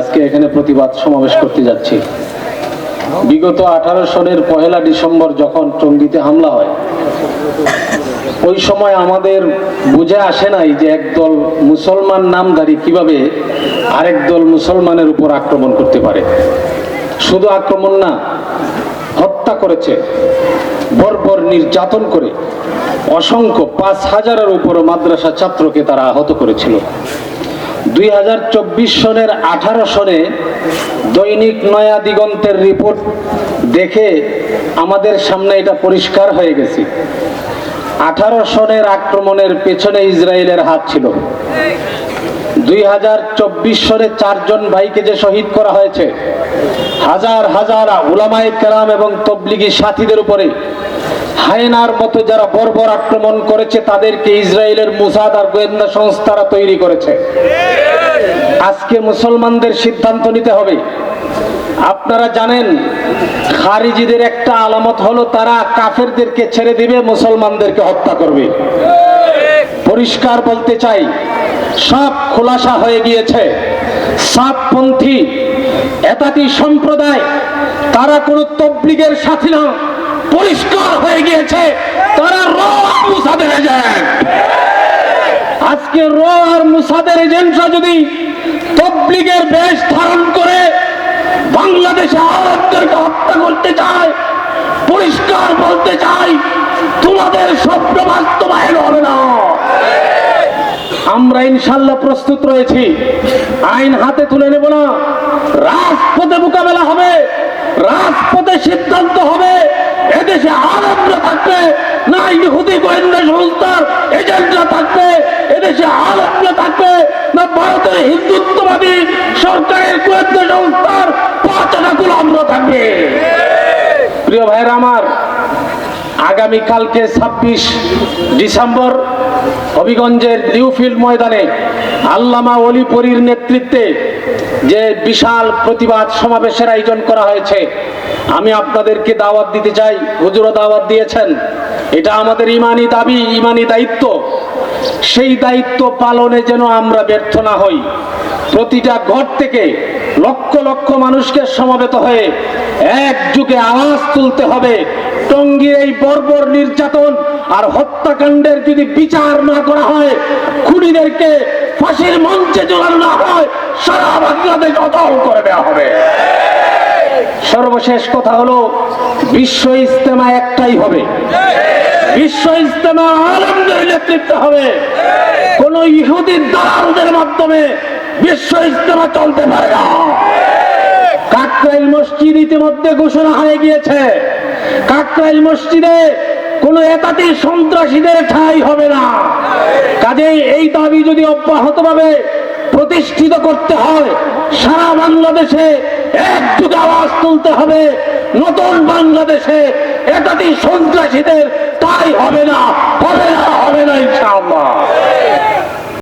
আজকে এখানে প্রতিবাদ সমাবেশ করতে যাচ্ছি। বিগত আঠারো সনের পহেলা ডিসেম্বর যখন টঙ্গীতে হামলা হয়, ওই সময় আমাদের বুঝে আসে নাই যে একদল মুসলমান নামধারী কীভাবে আরেক দল মুসলমানের উপর আক্রমণ করতে পারে। শুধু আক্রমণ না, হত্যা করেছে, বর্বর নির্যাতন করে, অসংখ্য পাঁচ হাজারের উপরও মাদ্রাসা ছাত্রকে তারা আহত করেছিল। দুই হাজার চব্বিশ সনের আঠারো সনে দৈনিক নয়া দিগন্তের রিপোর্ট দেখে আমাদের সামনে এটা পরিষ্কার হয়ে গেছে। আঠারো সনের আক্রমণের পেছনে ইসরায়েলের হাত ছিল। দুই হাজার চব্বিশ সনে চারজন ভাইকে যে শহীদ করা হয়েছে, হাজার হাজার উলামায়ে কেরাম এবং তবলিগি সাথীদের উপরে হায়নার মতো যারা বর্বর আক্রমণ করেছে, তাদেরকে ইসরায়েলের মুসাদ আর গোয়েন্দা সংস্থারা তৈরি করেছে। আজকে মুসলমানদের সিদ্ধান্ত নিতে হবে। আপনারা জানেন, খারিজিদের একটা আলামত হলো, তারা কাফেরদেরকে ছেড়ে দিবে, মুসলমানদেরকে হত্যা করবে। পরিষ্কার বলতে চাই, সব খোলাসা হয়ে গিয়েছে। সাতপন্থী এতাতি সম্প্রদায়, তারা কোনো তবলিগের সাথী না পরিষ্কার হয়ে গিয়েছে, তারা র এজেন্ট। আজকে র আর মুসাদের এজেন্টরা যদি তবলিগের বেশ ধারণ করে বাংলাদেশে আরবদেরকে হত্যা করতে চায়, পরিষ্কার বলতে চাই তোমাদের স্বপ্ন বাস্তবায়ন হবে না। আমরা ইনশাল্লাহ প্রস্তুত রয়েছি। আইন হাতে তুলে নেব না। রাজপথে মোকাবেলা হবে। রাজপথে সিদ্ধান্ত এদেশে আরবরা থাকবে না ইহুদি গোয়েন্দা সংস্থার এজেন্টরা থাকবে এদেশে আরবরা থাকবে না ভারতের হিন্দুত্ববাদী সরকারের গোয়েন্দা সংস্থার পাঁচটা গোলামরা থাকবে। প্রিয় ভাইয়েরা আমার আগামীকালকে ছাব্বিশ ডিসেম্বর হবিগঞ্জের নিউফিল্ড ময়দানে আল্লামা অলিপরির নেতৃত্বে যে বিশাল প্রতিবাদ সমাবেশের আয়োজন করা হয়েছে আমি আপনাদেরকে দাওয়াত দিতে চাই। হুজুরও দাওয়াত দিয়েছেন। এটা আমাদের ইমানি দাবি, ইমানি দায়িত্ব। সেই দায়িত্ব পালনে যেন আমরা ব্যর্থ না হই। প্রতিটা ঘর থেকে লক্ষ লক্ষ মানুষকে সমবেত হয়ে এক যুগে আওয়াজ তুলতে হবে। টঙ্গীর এই বর্বর নির্যাতন আর হত্যাকাণ্ডের যদি বিচার না করা হয়, খুনিদেরকে ফাঁসির মঞ্চে জোরানো না হয়, সারা বাংলাদেশ অচল করে দেওয়া হবে। সর্বশেষ কথা হলো, বিশ্ব ইস্তেমা একটাই হবে। বিশ্ব ইস্তেমা আলমদের নেতৃত্বে হবে। কোন ইহুদির দালালদের মাধ্যমে বিশ্ব ইস্তেমা চলতে পারে না। কাকরাইল মসজিদ ইতিমধ্যে ঘোষণা হয়ে গিয়েছে। কাকরাইল মসজিদে কোন একাতি সন্ত্রাসীদের ঠাঁই হবে না। কাজেই এই দাবি যদি অব্যাহতভাবে প্রতিষ্ঠিত করতে হয়, সারা বাংলাদেশে একযুগে আওয়াজ তুলতে হবে। নতুন বাংলাদেশে এটাটি সন্ত্রাসীদের তাই হবে না হবে না।